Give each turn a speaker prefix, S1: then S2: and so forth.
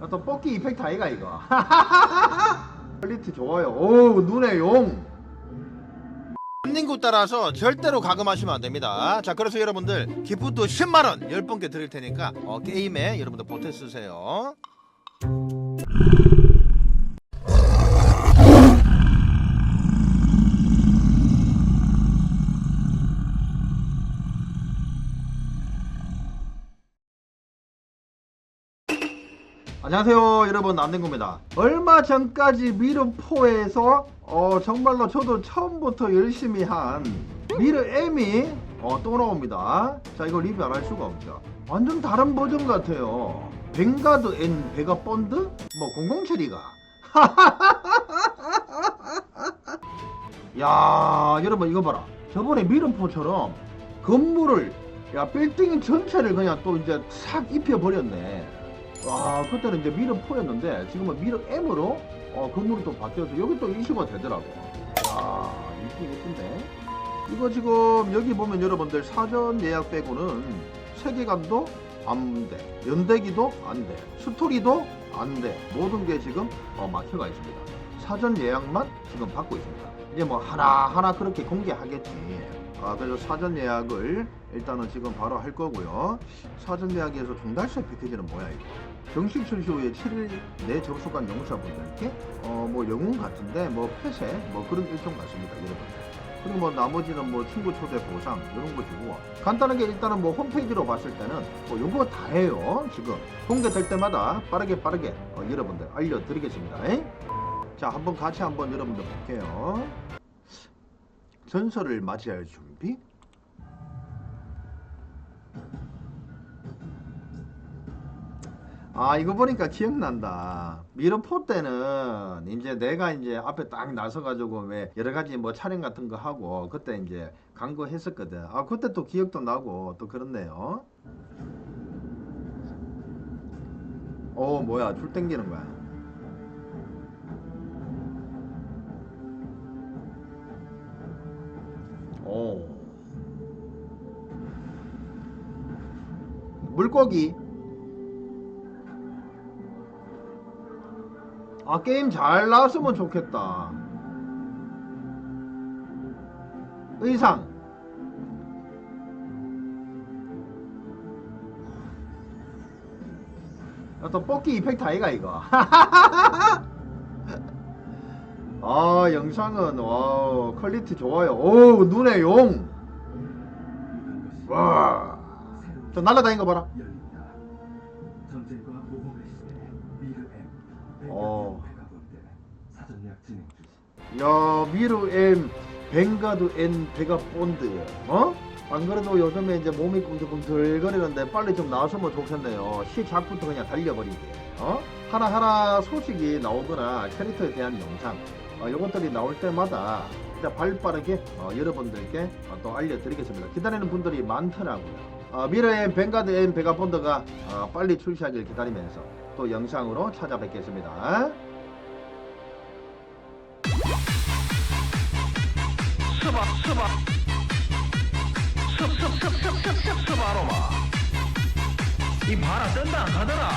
S1: 어떤 뽑기 이펙트 아이가 이거 퀄리티 좋아요 오 눈에 용
S2: 닝구 따라서 절대로 가금하시면 안 됩니다. 자, 그래서 여러분들 기프트 10만 원 10분께 드릴 테니까 어, 게임에 여러분들 보태 쓰세요.
S1: 안녕하세요 여러분. 남den구입니다. 얼마 전까지 미르4에서 어, 정말로 저도 처음부터 열심히 한 미르 M이 어, 또 나옵니다. 자 이거 리뷰 안 할 수가 없죠. 완전 다른 버전 같아요. 벵가드 N 베가 본드? 뭐 007이가. 야 여러분 이거 봐라. 저번에 미르4처럼 건물을 야 빌딩 전체를 그냥 또 이제 싹 입혀버렸네 와 그때는 이제 미르 4였는데 지금은 미르 M으로 어, 건물이 또 바뀌어서 여기 또 이슈가 되더라고. 와 이쁘긴 이쁜데. 이거 지금 여기 보면 여러분들 사전 예약 빼고는 세계관도 안 돼. 연대기도 안 돼. 스토리도 안 돼. 모든 게 지금 어, 막혀가 있습니다. 사전 예약만 지금 받고 있습니다. 이제 뭐 하나 하나 그렇게 공개하겠지 아, 그래서 사전 예약을 일단은 지금 바로 할 거고요. 사전 예약에서 종달새 패키지는 뭐야 이거? 정식 출시 후에 7일 내 접속한 영사분들께 어 뭐 영웅 같은데 뭐 폐쇄 뭐 그런 일종 같습니다, 여러분. 그리고 뭐 나머지는 뭐 친구 초대 보상 이런 거 주고 간단하게 일단은 뭐 홈페이지로 봤을 때는 뭐 요거 다 해요 지금 공개될 때마다 빠르게 빠르게 어, 여러분들 알려드리겠습니다. 자 한번 같이 한번 여러분들 볼게요. 전설을 맞이할 준비? 아 이거 보니까 기억난다. 미르포 때는 이제 내가 이제 앞에 딱 나서가지고 왜 여러 가지 뭐 촬영 같은 거 하고 그때 이제 간거 했었거든. 아 그때 또 기억도 나고 또 그렇네요. 어 뭐야. 줄 땡기는 거야 오 물고기. 아 게임 잘 나왔으면 좋겠다. 의상. 어떤 뽑기 이펙트 아이가 이거 아 영상은 와 퀄리티 좋아요 오 눈에 용 와. 저 날라다니는 거 봐라 어.
S3: 베가본드.
S1: 야 미르 M 벵가드 N 베가 본드 어? 안 그래도 요즘에 이제 몸이 꿈틀꿈틀거리는데 빨리 좀 나왔으면 좋겠네요 시작부터 그냥 달려버리게 어? 하나하나 소식이 나오거나 캐릭터에 대한 영상 어, 요것들이 나올 때마다 진짜 발빠르게 어, 여러분들께 어, 또 알려드리겠습니다 기다리는 분들이 많더라고요 어, M 벵가드 N 베가 본드가 어, 빨리 출시하길 기다리면서 또 영상으로 찾아뵙겠습니다
S2: 스바 스바 습습습습습습 스바로마 이 바라 뜬다 안 가더라